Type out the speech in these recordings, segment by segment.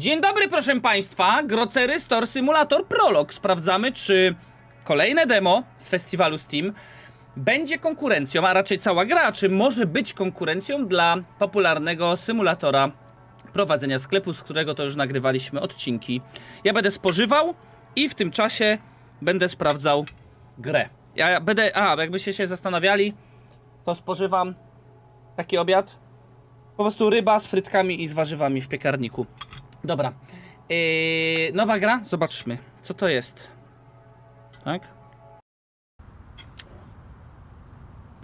Dzień dobry, proszę Państwa. Grocery Store Simulator Prolog. Sprawdzamy, czy kolejne demo z festiwalu Steam będzie konkurencją, a raczej cała gra, czy może być konkurencją dla popularnego symulatora prowadzenia sklepu, z którego to już nagrywaliśmy odcinki. Ja będę spożywał i w tym czasie będę sprawdzał grę. Ja będę, a jakbyście się zastanawiali, to spożywam taki obiad. Po prostu ryba z frytkami i z warzywami w piekarniku. Dobra. Yy, nowa gra? Zobaczmy. Co to jest? Tak?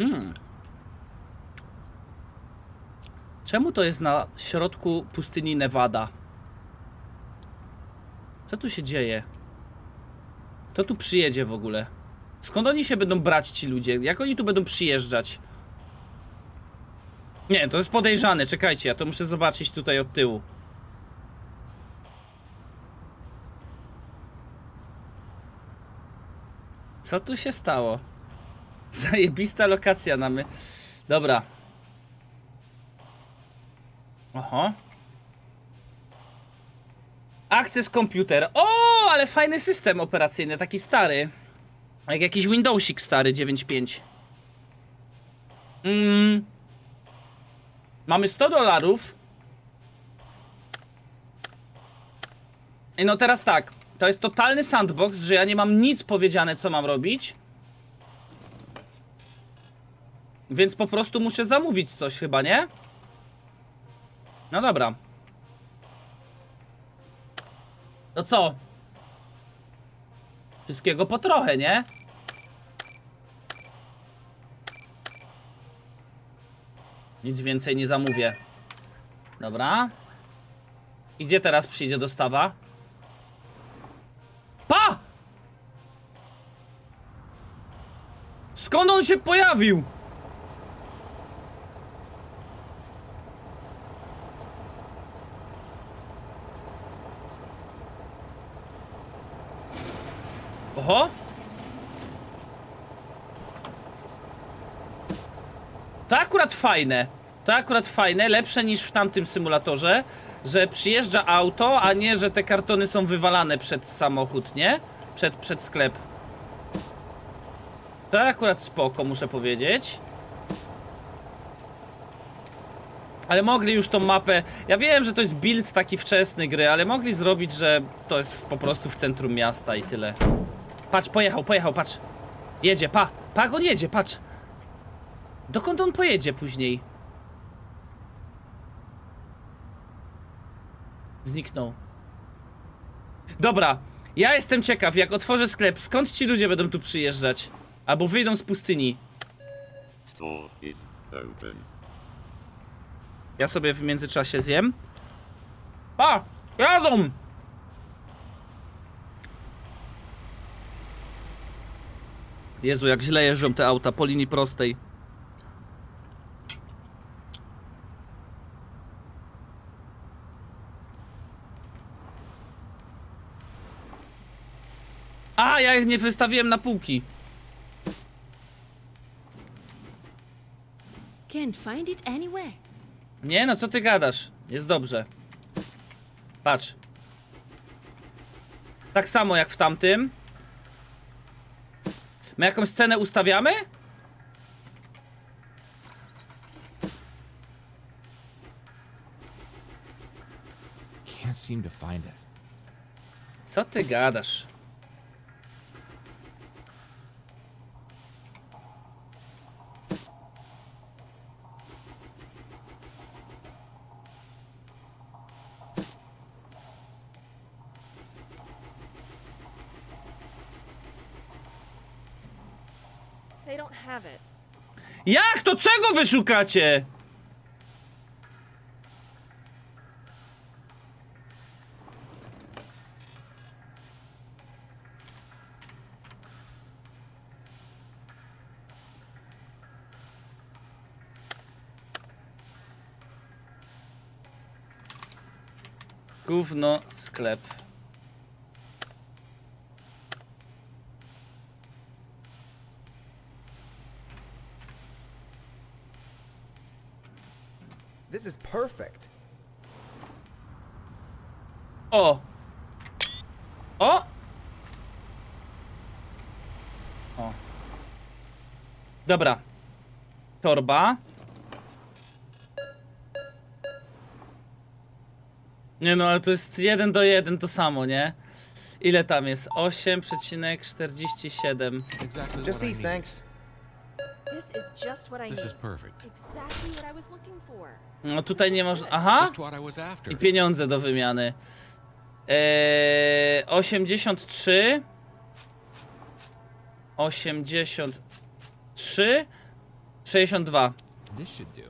Mm. Czemu to jest na środku pustyni Nevada? Co tu się dzieje? Kto tu przyjedzie w ogóle? Skąd oni się będą brać ci ludzie? Jak oni tu będą przyjeżdżać? Nie, to jest podejrzane. Czekajcie, ja to muszę zobaczyć tutaj od tyłu. Co tu się stało? Zajebista lokacja na my. Dobra. Oho. Access komputer. O, ale fajny system operacyjny, taki stary. Jak jakiś Windowsik stary 9.5. Mm. Mamy 100 dolarów. I no teraz tak. To jest totalny sandbox, że ja nie mam nic powiedziane, co mam robić. Więc po prostu muszę zamówić coś chyba, nie? No dobra. To co? Wszystkiego po trochę, nie? Nic więcej nie zamówię. Dobra. I gdzie teraz przyjdzie dostawa? Pa! Skąd on się pojawił? Oho! To akurat fajne. To akurat fajne, lepsze niż w tamtym symulatorze, że przyjeżdża auto, a nie, że te kartony są wywalane przed samochód, nie? Przed, przed sklep. To akurat spoko, muszę powiedzieć. Ale mogli już tą mapę. Ja wiem, że to jest build taki wczesny gry, ale mogli zrobić, że to jest po prostu w centrum miasta i tyle. Patrz, pojechał, pojechał, patrz. Jedzie, pa, pa, on jedzie, patrz. Dokąd on pojedzie później? Zniknął. Dobra, ja jestem ciekaw, jak otworzę sklep, skąd ci ludzie będą tu przyjeżdżać? Albo wyjdą z pustyni. Store is open. Ja sobie w międzyczasie zjem. Pa! Jadą! Jezu, jak źle jeżdżą te auta po linii prostej. A, ja ich nie wystawiłem na półki. Can't find it anywhere. Nie, no co ty gadasz? Jest dobrze. Patrz. Tak samo jak w tamtym. My jakąś scenę ustawiamy? Can't seem to find it. Co ty gadasz? Jak to czego wy szukacie? Gówno sklep. This is perfect. O! O! O. Dobra. Torba. Nie no, ale to jest 1 do 1 to samo, nie? Ile tam jest? 8,47. Exactly Just what I these, need. thanks. This is just what I This need. is perfect. Exactly what I was looking for. No tutaj nie można... Aha! Just what I was after. I pieniądze do wymiany. Eee, 83. 83. 62. This should do.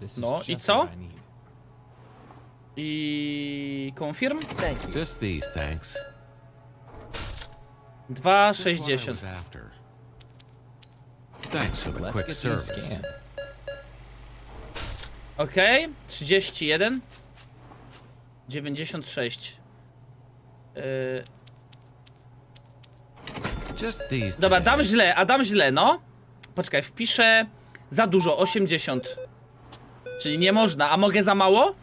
This is No, i just co? what I need. I confirm? Just these, thanks. 2, Just what I 60. was after. Thanks for the Let's quick get these service. scanned. Okej, 31. 96. Eee, Just these. Dobra, dam źle, a dam źle, no. Poczekaj, wpiszę za dużo, 80. Czyli nie można, a mogę za mało?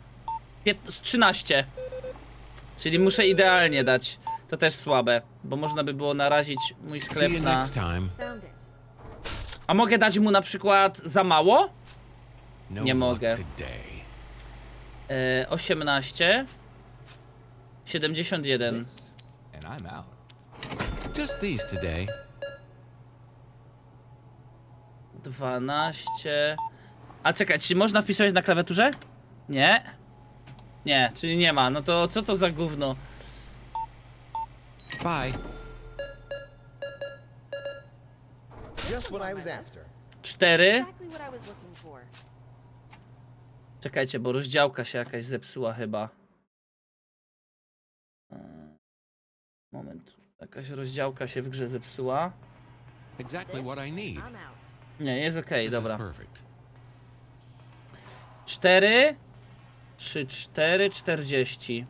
Pięt- 13. Czyli muszę idealnie dać. To też słabe, bo można by było narazić mój See sklep you na... next time. Found it. A mogę dać mu na przykład za mało? No Nie mogę. E, 18. 71. Just these today. 12. A czekaj, czy można wpisywać na klawiaturze? Nie? Nie, czyli nie ma. No to co to za gówno? Bye. Just what I was after. 4. Exactly what I was looking for. Czekajcie, bo rozdziałka się jakaś zepsuła chyba. E, Moment. Jakaś rozdziałka się w grze zepsuła. Exactly This, what I need. I'm out. Nie, jest okej, This dobra. is perfect. 4. 3, 4, 40.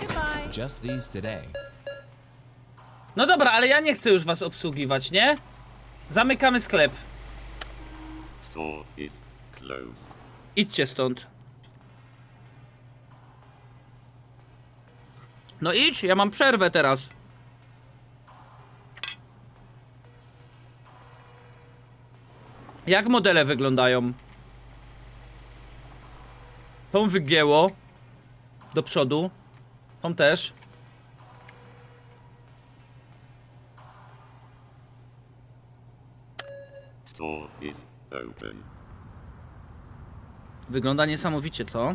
Goodbye. Just these today. No dobra, ale ja nie chcę już was obsługiwać, nie? Zamykamy sklep. Store is closed. Idźcie stąd. No idź, ja mam przerwę teraz. Jak modele wyglądają? Tą wygięło. Do przodu. Tą też. Wygląda niesamowicie, co?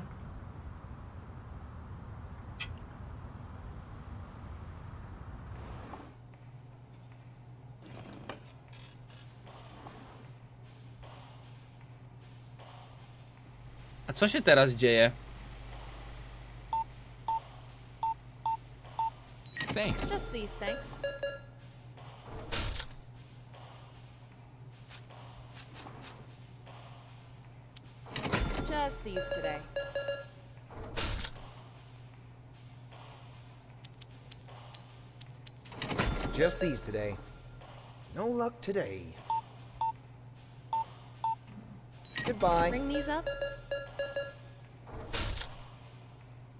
Co się teraz dzieje? Thanks. Just these, thanks. Just these today. Just these today. No luck today. Goodbye. Bring these up.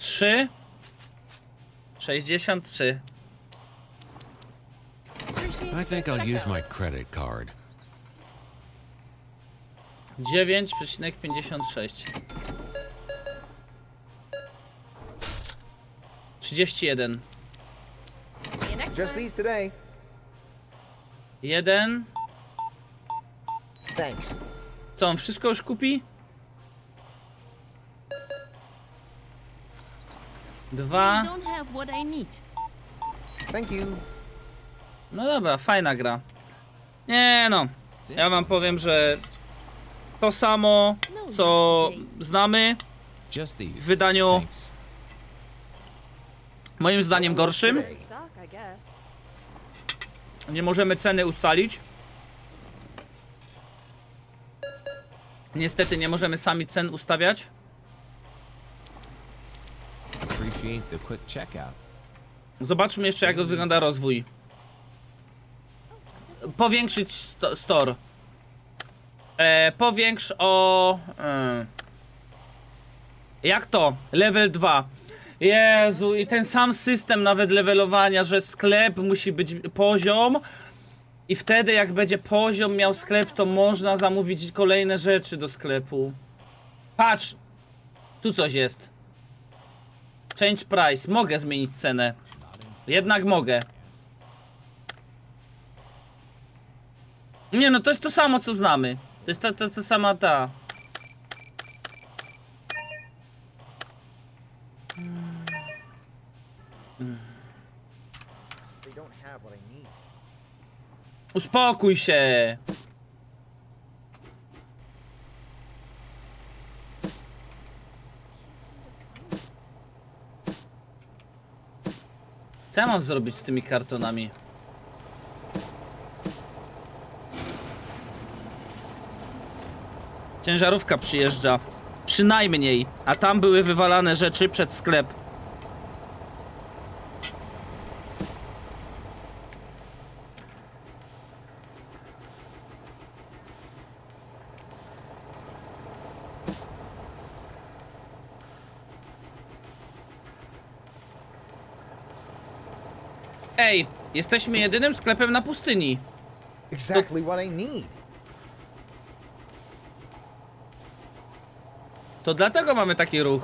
3 63 Appreciate I think I'll use my credit card. 9,56 31 See you next Just these today. 1 Thanks. Co, on wszystko już kupi? Dwa. don't have what I need. Thank you. No dobra, fajna gra. Nie no, ja wam powiem, że to samo, co znamy, Just these. w wydaniu Thanks. moim zdaniem gorszym. Stock, I guess. Nie możemy ceny ustalić. Niestety nie możemy sami cen ustawiać. Zobaczmy jeszcze jak wygląda rozwój. Powiększyć sto store. E, powiększ o... E, Jak to? Level 2. Jezu, i ten sam system nawet levelowania, że sklep musi być poziom. I wtedy, jak będzie poziom miał sklep, to można zamówić kolejne rzeczy do sklepu. Patrz! Tu coś jest. Change price. Mogę zmienić cenę. Jednak mogę. Nie no, to jest to samo, co znamy. To jest ta, ta, ta sama ta. Uspokój się. Co ja mam zrobić z tymi kartonami? Ciężarówka przyjeżdża. Przynajmniej. A tam były wywalane rzeczy przed sklep. Ej, jesteśmy jedynym sklepem na pustyni. Exactly what I need. To dlatego mamy taki ruch.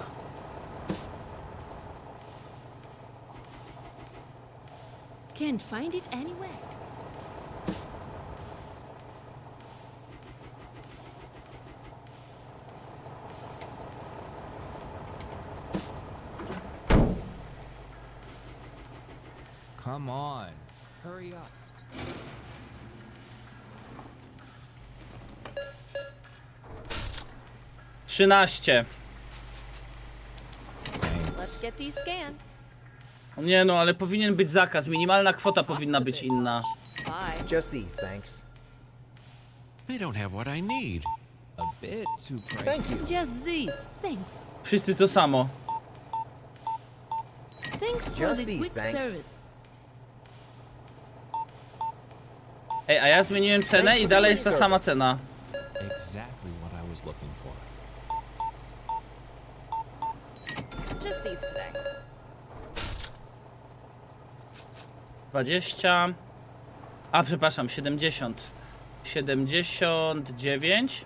Can't find it anywhere. Come on. Hurry up. Trzynaście. Let's Thanks. get these scanned. Nie no, ale powinien być zakaz. Minimalna kwota powinna być inna. Bye. Just these, thanks. They don't have what I need. A bit too pricey. Thank you. Just these. Thanks. Wszyscy to samo. Thanks for Just the these, quick thanks. service. Ej, a ja zmieniłem cenę i dalej jest ta sama cena. Exactly what I was looking for. Just these today. 20. A, przepraszam, 70. 79.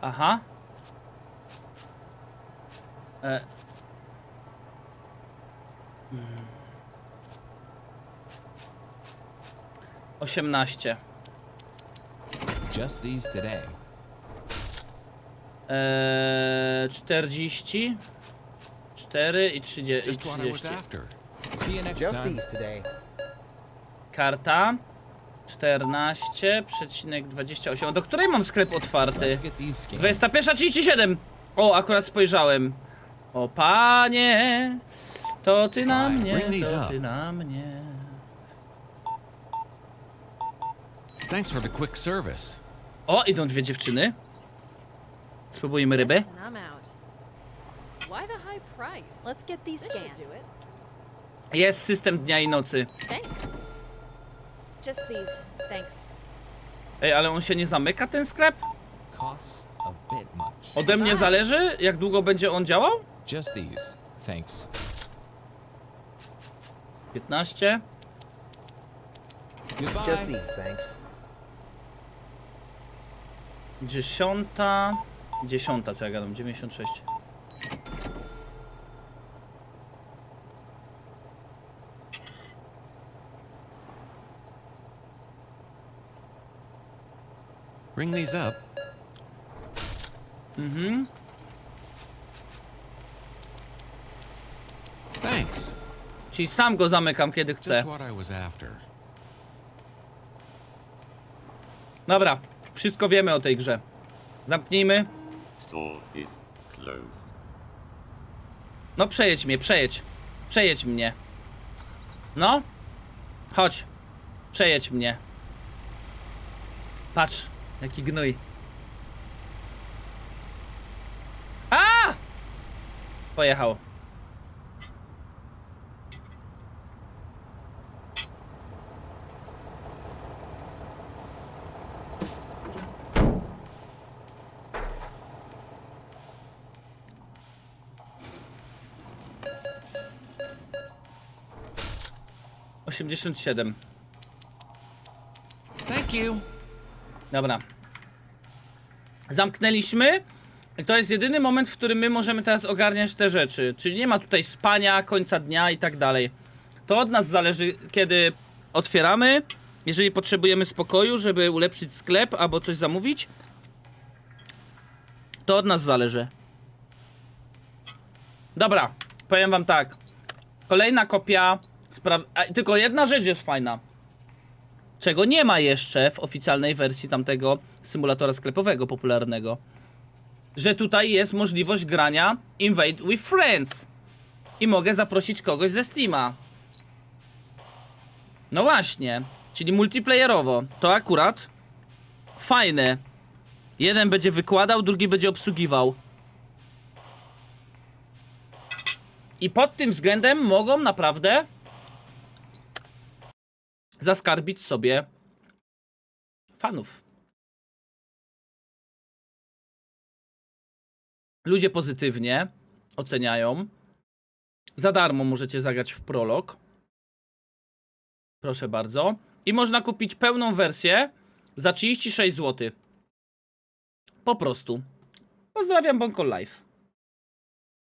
Aha. E. 18. Just these today. Eee, 40. 4 i 30. I Just what I was 30. after. See you next Just time. these today. Karta 14,28. Do której mam sklep otwarty? Let's get these scanned. 21.37! O, akurat spojrzałem. O panie, to ty na Fine, mnie, bring these to up. ty na mnie. Thanks for the quick service. O, idą dwie dziewczyny. Spróbujmy rybę. Yes, and I'm out. Why the high price? Let's get these scanned. do it. Jest system dnia i nocy. Thanks. Just these. Thanks. Ej, ale on się nie zamyka, ten sklep? Costs a bit much. Ode mnie zależy, jak długo będzie on działał? Just these. Thanks. 15. Goodbye. Just these, thanks. Dziesiąta. Dziesiąta, co ja gadam? 96. Ring these up. Mhm. Thanks. Czyli sam go zamykam, kiedy chcę. Dobra, wszystko wiemy o tej grze. Zamknijmy. No przejedź mnie, przejedź. Przejedź mnie. No. Chodź. Przejedź mnie. Patrz, jaki gnój. A! Pojechał. 87. Thank you. Dobra. Zamknęliśmy. To jest jedyny moment, w którym my możemy teraz ogarniać te rzeczy. Czyli nie ma tutaj spania, końca dnia i tak dalej. To od nas zależy, kiedy otwieramy. Jeżeli potrzebujemy spokoju, żeby ulepszyć sklep albo coś zamówić, to od nas zależy. Dobra, powiem wam tak. Kolejna kopia. A, tylko jedna rzecz jest fajna czego nie ma jeszcze w oficjalnej wersji tamtego symulatora sklepowego popularnego. Że tutaj jest możliwość grania Invade with Friends. I mogę zaprosić kogoś ze Steama. No właśnie, czyli multiplayerowo. To akurat fajne. Jeden będzie wykładał, drugi będzie obsługiwał. I pod tym względem mogą naprawdę zaskarbić sobie fanów. Ludzie pozytywnie oceniają. Za darmo możecie zagrać w prolog. Proszę bardzo. I można kupić pełną wersję za 36 zł. Po prostu. Pozdrawiam Bonko Live.